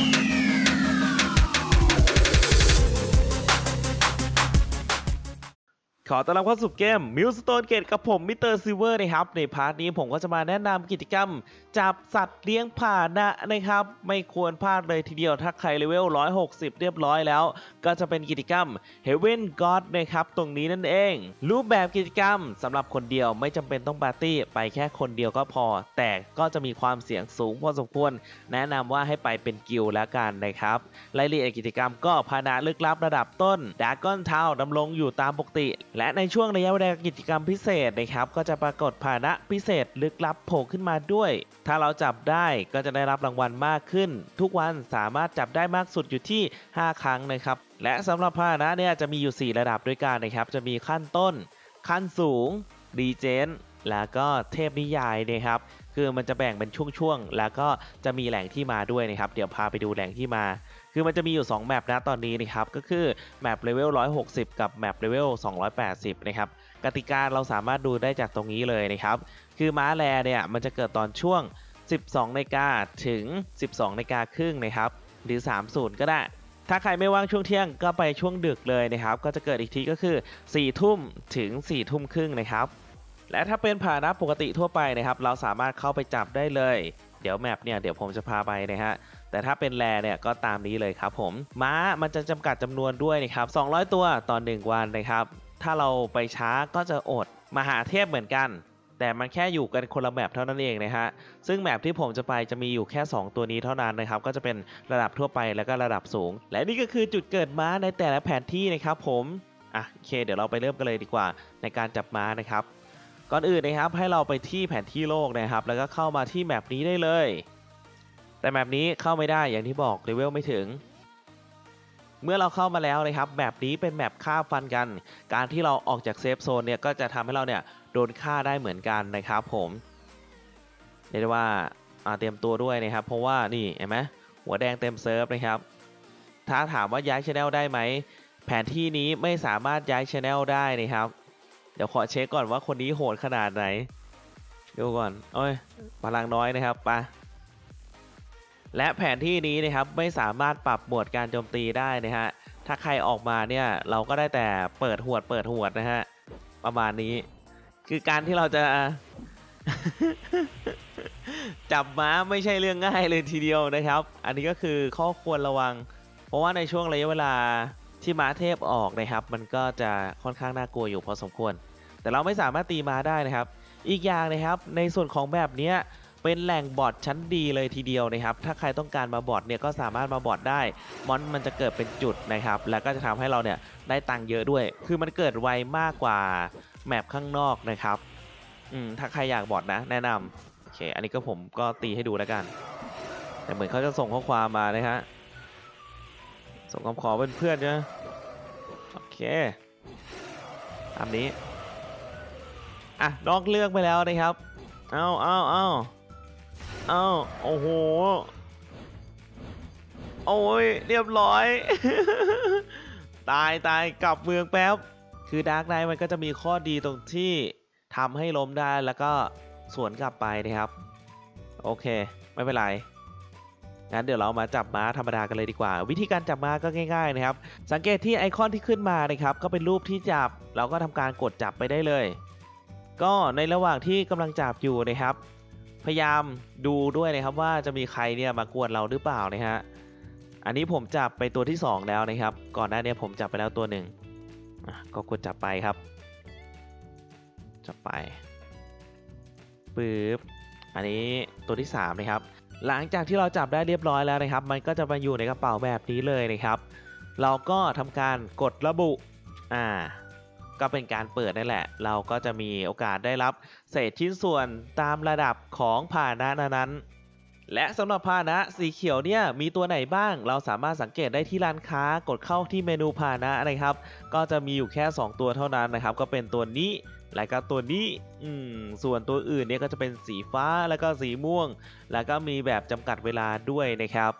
Thank you. ขอต้อนรับเข้าสู่เกม m i l s t o n e Gate กับผมมิเตอร์ซิเวอร์นะครับ ในพาร์ทนี้ผมก็จะมาแนะนำกิจกรรม จับสัตว์เลี้ยงผ่าหนะนะครับ ไม่ควรพลาดเลยทีเดียวถ้าใครเลเวล 160 เรียบร้อยแล้ว ก็จะเป็นกิจกรรม Heaven God นะครับ ตรงนี้นั่นเอง รูปแบบกิจกรรมสำหรับคนเดียวไม่จำเป็นต้องปาร์ตี้ ไปแค่คนเดียวก็พอ แต่ก็จะมีความเสี่ยงสูงพอสมควร แนะนำว่าให้ไปเป็นกิลแล้วกันนะครับรายละเอียดกิจกรรมก็พาหนะลึกลับระดับต้นดากอนเทาดำรงอยู่ตามปกติและในช่วงระยะเวลากิจกรรมพิเศษนะครับ ก็จะปรากฏพาหนะพิเศษลึกลับโผล่ขึ้นมาด้วย ถ้าเราจับได้ก็จะได้รับรางวัลมากขึ้น ทุกวันสามารถจับได้มากสุดอยู่ที่ 5 ครั้งนะครับ และสำหรับพานะเนี่ยจะมีอยู่ 4 ระดับด้วยกันนะครับ จะมีขั้นต้น ขั้นสูงดีเจนแล้วก็เทพนิยายนะครับ คือมันจะแบ่งเป็นช่วงๆ แล้วก็จะมีแหล่งที่มาด้วยนะครับ เดี๋ยวพาไปดูแหล่งที่มา คือมันจะมีอยู่ 2 แมปนะตอนนี้นะครับ ก็คือแมปเลเวล 160 กับแมปเลเวล 280 นะครับ กติกาเราสามารถดูได้จากตรงนี้เลยนะครับ คือม้าแลเนี่ยมันจะเกิดตอนช่วง 12นาฬิกาถึง 12นาฬิกาครึ่งนะครับ หรือ 30 ก็ได้ ถ้าใครไม่ว่างช่วงเที่ยงก็ไปช่วงดึกเลยนะครับ ก็จะเกิดอีกทีก็คือ 4 ทุ่มถึง 4 ทุ่มครึ่งนะครับ และถ้าเป็นผ่านะปกติทั่วไปนะครับ เราสามารถเข้าไปจับได้เลย เดี๋ยวแมปเนี่ยเดี๋ยวผมจะพาไปนะฮะ แต่ถ้าเป็นแรเนี่ยก็ตามนี้เลยครับผม ม้ามันจะจำกัดจำนวนด้วยนะครับ200 ตัวต่อ1วันนะครับ ถ้าเราไปช้าก็จะอดมหาเทพเหมือนกัน แต่มันแค่อยู่กันคนละแมปเท่านั้นเองนะฮะซึ่งแมปที่ผมจะไปจะมีอยู่แค่ 2 ตัวนี้เท่านั้นนะครับ ก็จะเป็นระดับทั่วไปแล้วก็ระดับสูง และนี่ก็คือจุดเกิดม้าในแต่ละแผนที่นะครับผมอะโอเคเดี๋ยวเราไปเริ่มกันเลยดีกว่าในการจับม้านะครับก่อนอื่นนะครับให้เราไปที่แผนที่โลกนะครับ แล้วก็เข้ามาที่แมปนี้ได้เลย แต่แมปนี้เข้าไม่ได้อย่างที่บอกเลเวลไม่ถึง เมื่อเราเข้ามาแล้วนะครับแมปนี้เป็นแมปฆ่าฟันกัน การที่เราออกจากเซฟโซนเนี่ยก็จะทำให้เราเนี่ยโดนฆ่าได้เหมือนกันนะครับผมเรียกได้ว่าเตรียมตัวด้วยนะครับ เพราะว่านี่เห็นไหมหัวแดงเต็มเซิร์ฟนะครับ ถ้าถามว่าย้ายช anel ได้ไหมแผนที่นี้ไม่สามารถย้ายช anel ได้นะครับ เดี๋ยวขอเช็คก่อนว่าคนนี้โหดขนาดไหนดูก่อนโอ้ยพลังน้อยนะครับไปะ และแผนที่นี้นะครับไม่สามารถปรับหมดการโจมตีได้นะฮะ ถ้าใครออกมาเนี่ยเราก็ได้แต่เปิดหวดเปิดหวดนะฮะ ประมาณนี้ คือการที่เราจะ จับม้าไม่ใช่เรื่องง่ายเลยทีเดียวนะครับ อันนี้ก็คือข้อควรระวัง เพราะว่าในช่วงระยะเวลาที่ม้าเทพออกนะครับ มันก็จะค่อนข้างน่ากลัวอยู่พอสมควร แต่เราไม่สามารถตีม้าได้นะครับ อีกอย่างนะครับในส่วนของแบบเนี้ย เป็นแหล่งบอทชั้นดีเลยทีเดียวนะครับ ถ้าใครต้องการมาบอทเนี่ยก็สามารถมาบอทได้ มอนมันจะเกิดเป็นจุดนะครับ แล้วก็จะทำให้เราเนี่ยได้ตังค์เยอะด้วย คือมันเกิดไวมากกว่าแมปข้างนอกนะครับ อืม ถ้าใครอยากบอทนะ แนะนำโอเค อันนี้ก็ผมก็ตีให้ดูแล้วกัน แต่เหมือนเขาจะส่งข้อความมานะฮะ ส่งคำขอเป็นเพื่อนๆนะโอเคตามนี้ อะนอกเรื่องไปแล้วนะครับ เอาเอาเอาเอาโอ้โหโอ้ยเรียบร้อย ตายตายกลับเมืองแป๊บ คือดาร์กไนมันก็จะมีข้อดีตรงที่ทำให้ล้มได้แล้วก็สวนกลับไปนะครับ โอเค ไม่เป็นไรงั้นเดี๋ยวเรามาจับม้าธรรมดากันเลยดีกว่า วิธีการจับม้าก็ง่าย ๆ นะครับ สังเกตที่ไอคอนที่ขึ้นมานะครับ ก็เป็นรูปที่จับ เราก็ทำการกดจับไปได้เลย ก็ในระหว่างที่กำลังจับอยู่นะครับ พยายามดูด้วยนะครับว่าจะมีใครเนี่ยมากวนเราหรือเปล่านะฮะอันนี้ผมจับไปตัวที่ 2 แล้วนะครับ ก่อนหน้านี้ผมจับไปแล้วตัวหนึ่งก็กดจับไปครับ จับไปปึ๊บอันนี้ตัวที่ 3 นะครับ หลังจากที่เราจับได้เรียบร้อยแล้วนะครับ มันก็จะมาอยู่ในกระเป๋าแบบนี้เลยนะครับ เราก็ทำการกดระบุอ่า ก็เป็นการเปิดนั่นแหละ เราก็จะมีโอกาสได้รับเศษชิ้นส่วนตามระดับของพานะนั้นและสำหรับพาหนะสีเขียวเนี่ยมีตัวไหนบ้าง เราสามารถสังเกตได้ที่ร้านค้ากดเข้าที่เมนูพาหนะนะครับ ก็จะมีอยู่แค่ 2 ตัวเท่านั้นนะครับ ก็เป็นตัวนี้แล้วก็ตัวนี้อืมส่วนตัวอื่นเนี่ยก็จะเป็นสีฟ้าแล้วก็สีม่วง แล้วก็มีแบบจำกัดเวลาด้วยนะครับ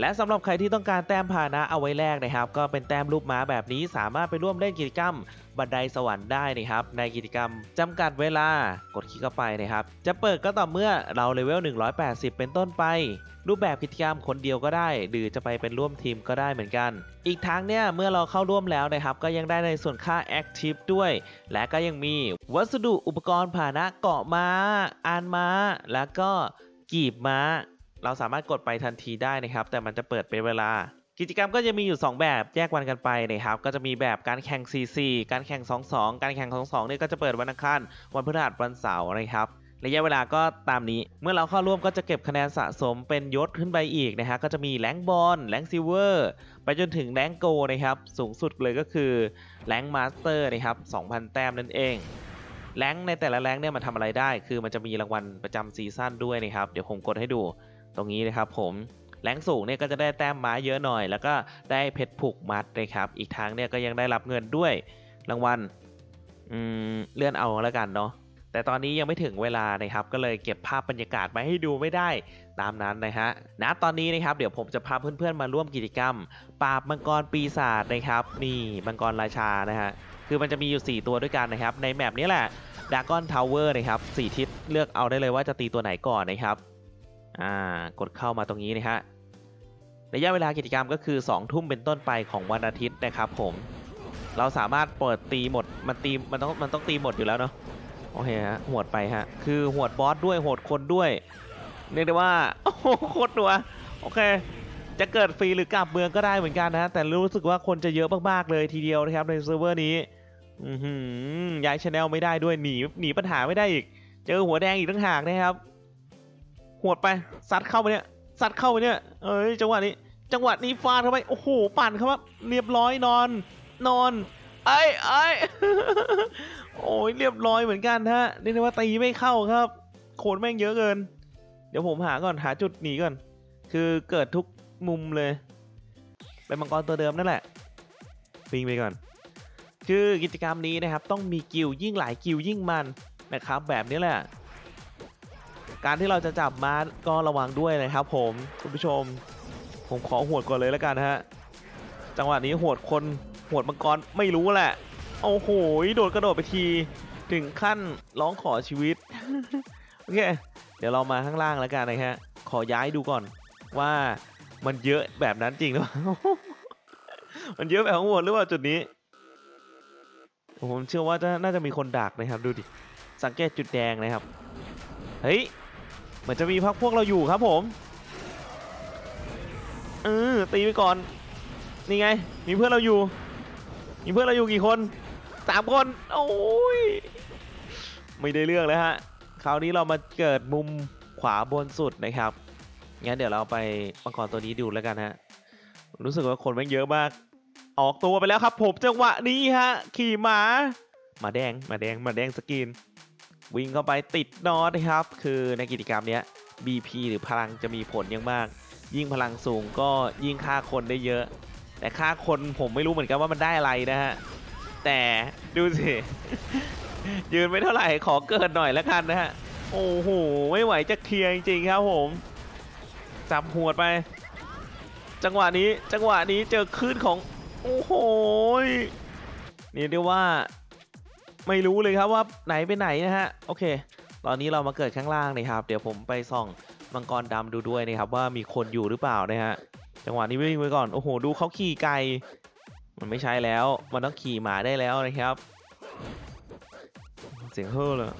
และสำหรับใครที่ต้องการแต้มพานะเอาไว้แลกนะครับ ก็เป็นแต้มรูปม้าแบบนี้สามารถไปร่วมเล่นกิจกรรม บันไดสวรรค์ได้นะครับ ในกิจกรรมจำกัดเวลากดคลิกเข้าไปนะครับ จะเปิดก็ต่อเมื่อเราเลเวล 180 เป็นต้นไป รูปแบบกิจกรรมคนเดียวก็ได้ หรือจะไปเป็นร่วมทีมก็ได้เหมือนกัน อีกทั้งเนี่ยเมื่อเราเข้าร่วมแล้วนะครับ ก็ยังได้ในส่วนค่า Active ด้วย และก็ยังมีวัสดุอุปกรณ์พาหนะเกาะม้าอานม้า แล้วก็กีบม้า เราสามารถกดไปทันทีได้นะครับ แต่มันจะเปิดเป็นเวลา กิจกรรมก็จะมีอยู่ 2 แบบแยกวันกันไปนะครับ ก็จะมีแบบการแข่ง CC การแข่ง 2-2 การแข่ง 2-2 เนี่ยก็จะเปิดวันอังคาร วันพฤหัสวันเสาร์นะครับระยะเวลาก็ตามนี้ เมื่อเราเข้าร่วมก็จะเก็บคะแนนสะสมเป็นยศขึ้นไปอีกนะฮะ ก็จะมีแรงบอลแรงซิลเวอร์ ไปจนถึงแรงโกนะครับ สูงสุดเลยก็คือแรงมาสเตอร์นะครับ 2,000 แต้มนั่นเอง แรงในแต่ละแรงเนี่ยมันทำอะไรได้ คือมันจะมีรางวัลประจำซีซั่นด้วยนะครับ เดี๋ยวผมกดให้ดู ตรงนี้นะครับผมแรงสูงเนี่ยก็จะได้แต้มม้าเยอะหน่อย แล้วก็ได้เพชรผูกมัดนะครับ อีกทางเนี่ยก็ยังได้รับเงินด้วยรางวัลเลื่อนเอาแล้วกันเนาะแต่ตอนนี้ยังไม่ถึงเวลานะครับก็เลยเก็บภาพบรรยากาศมาให้ดูไม่ได้ตามนั้นนะฮะณตอนนี้นะครับเดี๋ยวผมจะพาเพื่อนๆมาร่วมกิจกรรม ปราบมังกรปีศาจนะครับนี่มังกรราชานะฮะคือมันจะมีอยู่ 4 ตัวด้วยกันนะครับ ในแมปนี้แหละดากอนทาวเวอร์นะครับสี่ทิศเลือกเอาได้เลยว่าจะตีตัวไหนก่อนนะครับ อ่ากดเข้ามาตรงนี้นะฮะระยะเวลากิจกรรมก็คือ 2 ทุ่มเป็นต้นไปของวันอาทิตย์นะครับผมเราสามารถเปิดตีหมดมันตีมันต้องมันต้องตีหมดอยู่แล้วเนาะโอเคฮะหวดไปฮะคือหวดบอสด้วยหวดคนด้วยเรียกได้ว่าโอ้โหโคตรตัวโอเค จะเกิดฟรีหรือกลับเมืองก็ได้เหมือนกันนะแต่รู้สึกว่าคนจะเยอะมากๆเลยทีเดียวนะครับในเซิร์ฟเวอร์นี้อืย้ายชแนลไม่ได้ด้วยหนีหนีปัญหาไม่ได้อีก เจอหัวแดงอีกตั้งหากนะครับ หวดไปซัดเข้าไปเนี่ยซัดเข้าไปเนี่ยเอ้ยจังหวะนี้ จังหวะนี้ฟาดเข้าไปโอ้โหปั่นเข้ามาเรียบร้อยนอน นอนไอ้ไอ้โอ้ยเรียบร้อยเหมือนกันฮะเรียกได้ว่าตีไม่เข้าครับ โคนแม่งเยอะเกิน เดี๋ยวผมหาก่อนหาจุดหนีก่อน คือเกิดทุกมุมเลยเป็นมังกรตัวเดิมนั่นแหละปิงไปก่อน คือกิจกรรมนี้นะครับต้องมีกิลยิ่งหลายกิลยิ่งมันนะครับแบบนี้แหละ การที่เราจะจับม้าก็ระวังด้วยนะครับผมคุณผู้ชม ผมขอหวดก่อนเลยแล้วกันฮะจังหวะนี้หวดคนหวดมังกรไม่รู้แหละโอ้โหโดดกระโดดไปทีถึงขั้นร้องขอชีวิตโอเคเดี๋ยวเรามาข้างล่างแล้วกันนะฮะขอย้ายดูก่อนว่ามันเยอะแบบนั้นจริงหรือเปล่ามันเยอะแบบของหวดหรือเปล่าจุดนี้ผมเชื่อว่าน่าจะมีคนดักนะครับดูดิสังเกตจุดแดงนะครับเฮ้ย เหมือนจะมีพักพวกเราอยู่ครับผมเออตีไปก่อน นี่ไง มีเพื่อนเราอยู่ มีเพื่อนเราอยู่กี่คนสามคน โอ้ย ไม่ได้เรื่องแล้วฮะ คราวนี้เรามาเกิดมุมขวาบนสุดนะครับ งั้นเดี๋ยวเราไปมังกรตัวนี้ดูแล้วกันฮะ รู้สึกว่าคนม่งเยอะมาก ออกตัวไปแล้วครับผมจังหวะนี้ฮะ ขี่หมาหมาแดงหมาแดงหมาแดงสกิน วิ่งเข้าไปติดนอตนะครับ คือในกิจกรรมนี้ BP หรือพลังจะมีผลย่างมาก ยิ่งพลังสูงก็ยิ่งฆ่าคนได้เยอะ แต่ฆ่าคนผมไม่รู้เหมือนกันว่ามันได้อะไรนะฮะ แต่ดูสิ ยืนไม่เท่าไหร่ขอเกิดหน่อยแล้วกันนะฮะ โอ้โห ไม่ไหวจะเคลียร์จริงๆครับผม จับหัวไป จังหวะนี้จังหวะนี้เจอคลื่นของ โอ้โหนี่เรียกว่า ไม่รู้เลยครับว่าไหนไปไหนนะฮะ โอเค ตอนนี้เรามาเกิดข้างล่างนะครับ เดี๋ยวผมไปส่องมังกรดำดูด้วยนะครับ ว่ามีคนอยู่หรือเปล่านะฮะ จังหวะนี้วิ่งไปก่อน โอ้โห ดูเขาขี่ไกล มันไม่ใช่แล้ว มันต้องขี่หมาได้แล้วนะครับ เสียงเฮ้อเลย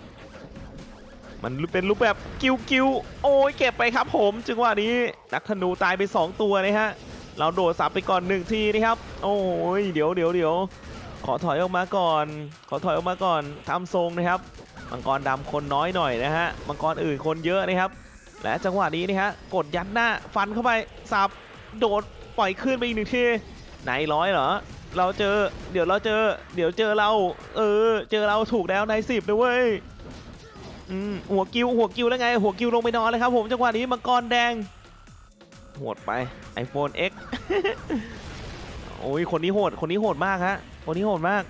มันเป็นรูปแบบกิวกิวโอ้ยเก็บไปครับผม จังหวะนี้นักธนูตายไป 2 ตัวนะฮะ เราโดดสับไปก่อนหนึ่งทีนะครับ โอ้ยเดี๋ยวเดี๋ยวเดี๋ยว ขอถอยออกมาก่อน ขอถอยออกมาก่อนทำทรงนะครับ มังกรดำคนน้อยหน่อยนะฮะ มังกรอื่นคนเยอะนะครับ และจังหวะนี้นะฮะ กดยัดหน้าฟันเข้าไปสับโดดปล่อยขึ้นไปอีกหนึ่งทีไหนร้อยเหรอ เราเจอ เดี๋ยวเราเจอ เดี๋ยวเจอเรา เออ เจอเราถูกแล้วในสิบนะเว้ยอืมหัวกิวหัวกิวแล้วไง หัวกิวลงไปนอนเลยครับผมจังหวะนี้มังกรแดงโหดไป iPhone X โอ้ยคนนี้โหด คนนี้โหดมากฮะ คนนี้โหดมาก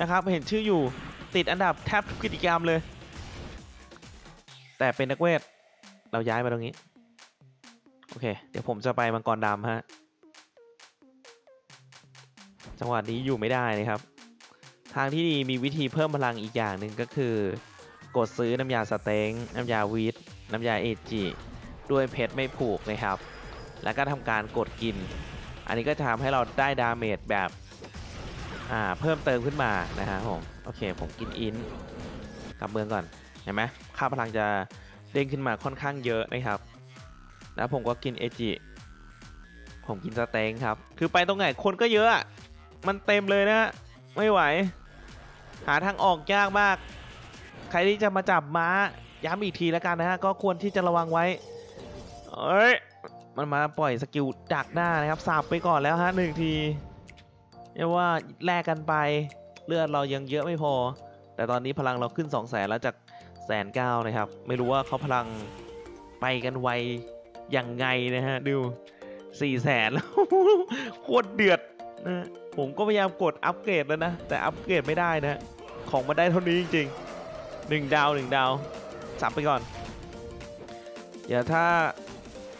นะครับเห็นชื่ออยู่ติดอันดับแทบทุกกิจกรรมเลย แต่เป็นนักเวท เราย้ายมาตรงนี้ โอเค เดี๋ยวผมจะไปมังกรดำฮะ จังหวะนี้อยู่ไม่ได้นะครับ ทางที่ดีมีวิธีเพิ่มพลังอีกอย่างหนึ่งก็คือ กดซื้อน้ำยาสเต็งน้ำยาวีทน้ำยาเอจิด้วยเพชรไม่ผูกนะครับ แล้วก็ทำการกดกิน อันนี้ก็จะทำให้เราได้ดาเมจแบบ อ่าเพิ่มเติมขึ้นมานะฮะผมโอเคผมกินอินกลับเมืองก่อนเห็นไหมค่าพลังจะเด้งขึ้นมาค่อนข้างเยอะนะครับ แล้วผมก็กินเอจิผมกินสเต็งครับ คือไปตรงไหนคนก็เยอะ มันเต็มเลยนะฮะไม่ไหว หาทางออกยากมาก ใครที่จะมาจับม้า ย้ำอีกทีแล้วกันนะฮะ ก็ควรที่จะระวังไว้ เอ้ย มันมาปล่อยสกิลดักหน้านะครับสับไปก่อนแล้วฮะหนึ่งที เรียกว่าแลกกันไปเลือดเรายังเยอะไม่พอ แต่ตอนนี้พลังเราขึ้น2 0 0แสนแล้วจากแสนเก้านะครับ ไม่รู้ว่าเขาพลังไปกันไวอยังไงนะฮะ ดูสี่แสนแล้วโคตรเดือดนะผมก็พยายามกดอัปเกรดแล้วนะ แต่อัปเกรดไม่ได้นะ ของมันได้เท่านี้จริงๆหนึ่งดาวหนึ่งดาวสับไปก่อนเดี๋ยวถ้า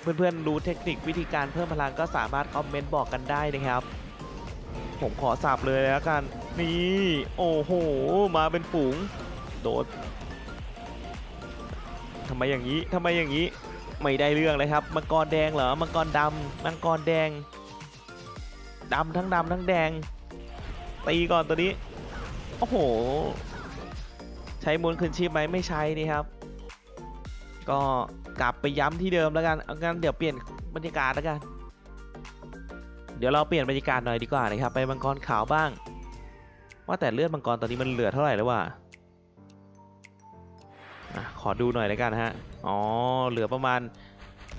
เพื่อนๆรู้เทคนิควิธีการเพิ่มพลังก็สามารถคอมเมนต์บอกกันได้นะครับ ผมขอสับเลยแล้วกัน นี่ โอ้โห มาเป็นฝูง โดดทำไมอย่างนี้ทำไมอย่างนี้ ไม่ได้เรื่องเลยครับมังกรแดงเหรอมังกรดำมังกรแดงดำทั้งดำทั้งแดงตีก่อนตัวนี้ โอ้โห ใช้มวลคืนชีพไหมไม่ใช้นี่ครับ ก็กลับไปย้ำที่เดิมแล้วกันเอางั้นเดี๋ยวเปลี่ยนบรรยากาศแล้วกัน เดี๋ยวเราเปลี่ยนบรรยากาศหน่อยดีกว่านะครับ ไปมังกรขาวบ้าง ว่าแต่เลือดมังกรตอนนี้มันเหลือเท่าไหร่แล้ววะอะขอดูหน่อยแล้วกันฮะ อ๋อ เหลือประมาณ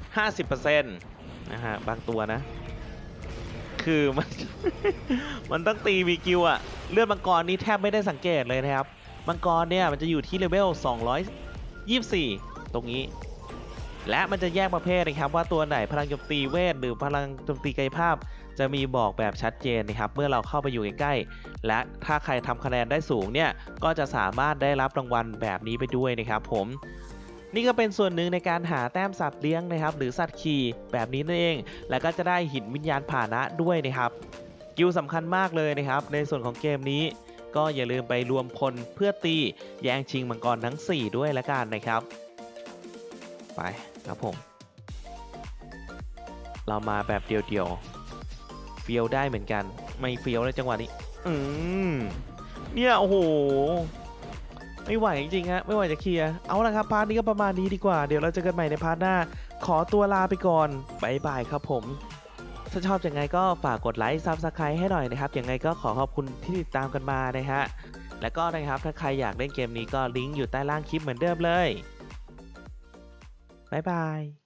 50%นะฮะ บางตัวนะ คือมัน มันต้องตีวีกิวอะเลือดมังกรนี้แทบไม่ได้สังเกตเลยนะครับ มังกรเนี่ยมันจะอยู่ที่เลเวล 224 ตรงนี้ และมันจะแยกประเภทนะครับว่าตัวไหนพลังโจมตีเวทหรือพลังโจมตีกายภาพ จะมีบอกแบบชัดเจนนะครับเมื่อเราเข้าไปอยู่ใกล้ๆและถ้าใครทำคะแนนได้สูงเนี่ยก็จะสามารถได้รับรางวัลแบบนี้ไปด้วยนะครับผมนี่ก็เป็นส่วนหนึ่งในการหาแต้มสัตว์เลี้ยงนะครับ หรือสัตว์ขี่แบบนี้นั่นเอง แล้วก็จะได้หินวิญญาณผ่านะด้วยนะครับ กิลสำคัญมากเลยนะครับ ในส่วนของเกมนี้ ก็อย่าลืมไปรวมพลเพื่อตีแย่งชิงมังกรทั้ง 4 ด้วยละกันนะครับ ไปครับผม เรามาแบบเดียวๆ เฟียวได้เหมือนกัน ไม่เฟียวเลยจังหวะนี้ อืมเนี่ยโอ้โหไม่ไหวจริงๆฮะไม่ไหวจะเคลียร์เอาละครับพาร์ทนี้ก็ประมาณนี้ดีกว่าเดี๋ยวเราเจอกันใหม่ในพาร์ทหน้า ขอตัวลาไปก่อนบายบายครับผมถ้าชอบยังไงก็ฝากกดไลค์ซับสไครต์ให้หน่อยนะครับยังไงก็ขอขอบคุณที่ติดตามกันมานะฮะแล้วก็นะครับถ้าใครอยากเล่นเกมนี้ก็ลิงก์อยู่ใต้ล่างคลิปเหมือนเดิมเลยบายบาย